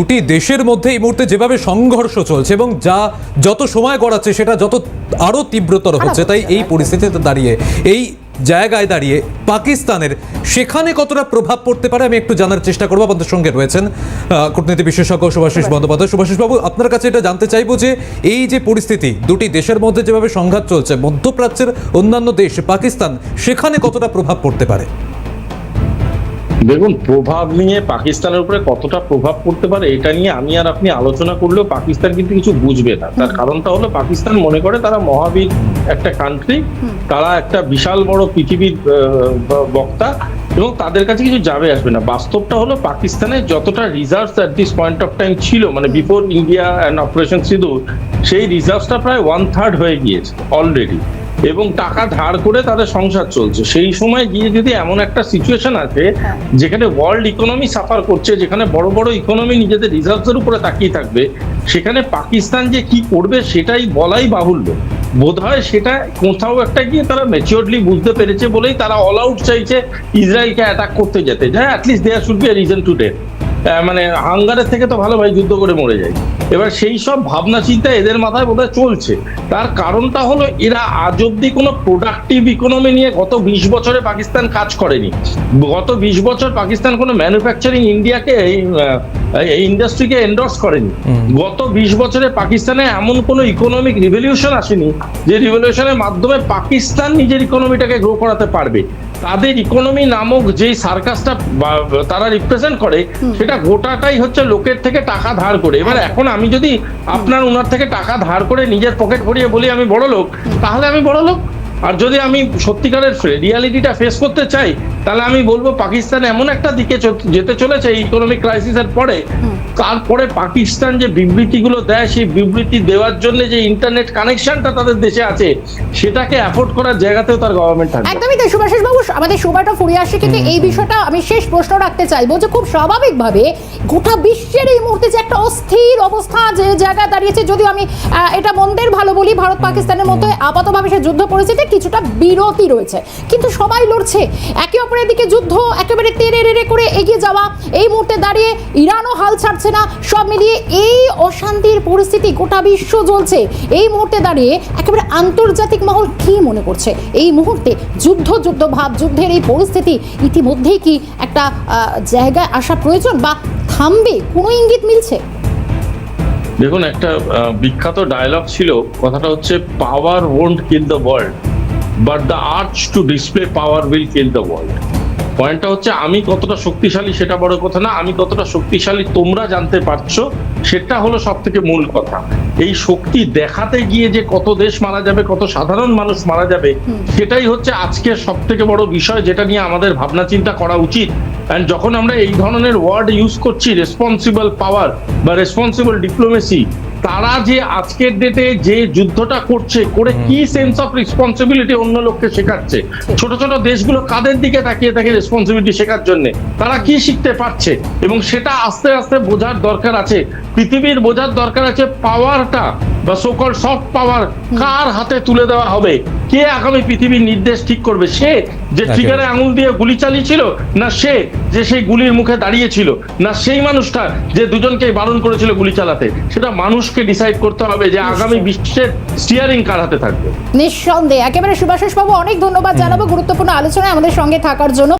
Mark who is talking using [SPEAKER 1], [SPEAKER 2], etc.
[SPEAKER 1] দুটি দেশের মধ্যে এই মুহূর্তে যেভাবে সংঘর্ষ চলছে এবং যা যত সময় গড়াচ্ছে সেটা যত আরও তীব্রতর হচ্ছে তাই এই পরিস্থিতিতে দাঁড়িয়ে এই জায়গায় দাঁড়িয়ে পাকিস্তানের সেখানে কতটা প্রভাব পড়তে পারে আমি একটু জানার চেষ্টা করব। আপনাদের সঙ্গে রয়েছেন কূটনীতি বিশেষজ্ঞ সুভাষিস বন্দ্যোপাধ্যায়। সুভাষিস বাবু আপনার কাছে এটা জানতে চাইব যে এই যে পরিস্থিতি দুটি দেশের মধ্যে যেভাবে সংঘাত চলছে মধ্যপ্রাচ্যের অন্যান্য দেশ পাকিস্তান সেখানে কতটা প্রভাব পড়তে পারে?
[SPEAKER 2] দেখুন প্রভাব নিয়ে পাকিস্তানের উপরে কতটা প্রভাব পড়তে পারে এটা নিয়ে আমি আর আপনি আলোচনা করলেও পাকিস্তান কিন্তু কিছু বুঝবে না। তার কারণটা হলো পাকিস্তান মনে করে তারা মহাবীর একটা কান্ট্রি তারা একটা বিশাল বড় পৃথিবীর বক্তা এবং তাদের কাছে কিছু যাবে আসবে না। বাস্তবটা হলো পাকিস্তানের যতটা reserves at this point of time ছিল মানে বিফোর ইন্ডিয়া অ্যান্ড অপারেশন সিঁদুর সেই রিজার্ভসটা প্রায় ওয়ান থার্ড হয়ে গিয়েছে অলরেডি এবং টাকা ধার করে তাদের সংসার চলছে। সেই সময় গিয়ে যদি এমন একটা সিচুয়েশন আছে যেখানে ওয়ার্ল্ড ইকোনমি সাফার করছে যেখানে বড় বড় ইকোনমি নিজেদের রিজার্ভসের উপরে তাকিয়ে থাকবে সেখানে পাকিস্তান যে কি করবে সেটাই বলাই বাহুল্য। বোধ হয় সেটা কোথাও একটা গিয়ে তারা ম্যাচিওরলি বুঝতে পেরেছে বলেই তারা অল আউট চাইছে ইসরায়েলকে অ্যাটাক করতে যেতে। যে at least there should be reason to die মানে হাঙ্গারের থেকে তো ভালো ভাই যুদ্ধ করে মরে যায়। এবার সেই সব ভাবনা চিন্তা এদের মাথায় বোধহয় চলছে। তার কারণটা হলো এরা আজ অব্দি কোনো প্রোডাক্টিভ ইকোনমি নিয়ে গত বিশ বছরে পাকিস্তান কাজ করেনি। গত বিশ বছর পাকিস্তান কোনো ম্যানুফ্যাকচারিং ইন্ডিয়াকে এই ইন্ডাস্ট্রিকে এন্ডোর্স করেনি। গত বিশ বছরে পাকিস্তানে এমন কোনো ইকোনমিক রিভলিউশন আসেনি যে রিভলিউশনের মাধ্যমে পাকিস্তান নিজের ইকোনমিটাকে গ্রো করাতে পারবে। তাদের ইকোনমি নামক যে সার্কাসটা তারা রিপ্রেজেন্ট করে সেটা গোটাটাই হচ্ছে লোকের থেকে টাকা ধার করে। এবার এখন আমি যদি আপনার ওনার থেকে টাকা ধার করে নিজের পকেট ভরিয়ে বলি আমি বড় লোক তাহলে আমি বড় লোক আর যদি আমি সত্যিকারের রিয়ালিটিটা ফেস করতে চাই তাহলে আমি বলব পাকিস্তান এমন একটা দিকে যেতে চলেছে ইকোনমিক ক্রাইসিসের পরে। তারপরে পাকিস্তান যে বিবৃতিগুলো দেয় সেই বিবৃতি দেওয়ার জন্য যে ইন্টারনেট কানেকশনটা তাদের দেশে আছে সেটাকে অ্যাফোর্ড করার জায়গাতেও তার গভর্নমেন্ট থাকবে।
[SPEAKER 3] একদমই তাই সুভাষিস বাবু আমাদের সময়টা ফুরিয়ে আসছে কিন্তু এই বিষয়টা আমি শেষ প্রশ্ন রাখতে চাইব যে খুব স্বাভাবিকভাবে গোটা বিশ্বের এই মুহূর্তে যে একটা অস্থির অবস্থা যে জায়গায় দাঁড়িয়েছে যদিও আমি এটা মন্দের ভালো বলি ভারত পাকিস্তানের মতো আপাতভাবে সে যুদ্ধ পরিস্থিতি কিছুটা বিরতি রয়েছে। কিন্তু সবাই লড়ছে একে অপরের দিকে যুদ্ধ একেবারে তেরে রেড়ে করে এগিয়ে যাওয়া। এই মুহূর্তে দাঁড়িয়ে ইরানও হাল ছাড়ছে না। সব মিলিয়ে এই অশান্তির পরিস্থিতি গোটা বিশ্ব জ্বলছে। এই মুহূর্তে দাঁড়িয়ে একেবারে আন্তর্জাতিক মহল কি মনে করছে? এই মুহূর্তে যুদ্ধ যুদ্ধ ভাব, যুদ্ধের এই পরিস্থিতি ইতিমধ্যেই কি একটা জায়গায় আসা প্রয়োজন বা থামবে? কোনো ইঙ্গিত মিলছে?
[SPEAKER 2] দেখুন, একটা বিখ্যাত ডায়লগ ছিল। কথাটা হচ্ছে power won't kill the world but the urge to display power will kill the world পয়েন্টটা হচ্ছে আমি কতটা শক্তিশালী সেটা বড় কথা না আমি কতটা শক্তিশালী তোমরা জানতে পারছ সেটা হলো সব থেকে মূল কথা। এই শক্তি দেখাতে গিয়ে যে কত দেশ মারা যাবে কত সাধারণ মানুষ মারা যাবে সেটাই হচ্ছে আজকের সব থেকে বড় বিষয় যেটা নিয়ে আমাদের ভাবনা চিন্তা করা উচিত। অ্যান্ড যখন আমরা এই ধরনের ওয়ার্ড ইউজ করছি রেসপন্সিবল পাওয়ার বা রেসপন্সিবল ডিপ্লোমেসি তারা যে আজকের ডেটে যে যুদ্ধটা করছে করে কি সেন্স অফ রেসপন্সিবিলিটি অন্য লোককে শেখাচ্ছে? ছোট ছোট দেশগুলো কাদের দিকে তাকিয়ে থাকে রেসপন্সিবিলিটি শেখার জন্য? তারা কি শিখতে পারছে? এবং সেটা আস্তে আস্তে বোঝার দরকার আছে। পৃথিবীর বোঝার দরকার আছে পাওয়ারটা বা সোকল সফট পাওয়ার কার হাতে তুলে দেওয়া হবে? কে আগামী পৃথিবীর নির্দেশ ঠিক করবে? সে যে। ট্রিগারে আঙুল দিয়ে গুলি চালিয়েছিল না সে যে সেই গুলির মুখে দাঁড়িয়েছিল না সেই মানুষটা যে দুজনকে বারণ করেছিল গুলি চালাতে। সেটা মানুষকে ডিসাইড করতে হবে যে আগামী বিশ্বের স্টিয়ারিং কার হাতে থাকবে।
[SPEAKER 3] নিঃসন্দেহে। একেবারে সুভাষিস বাবু অনেক ধন্যবাদ জানাব গুরুত্বপূর্ণ আলোচনায় আমাদের সঙ্গে থাকার জন্য।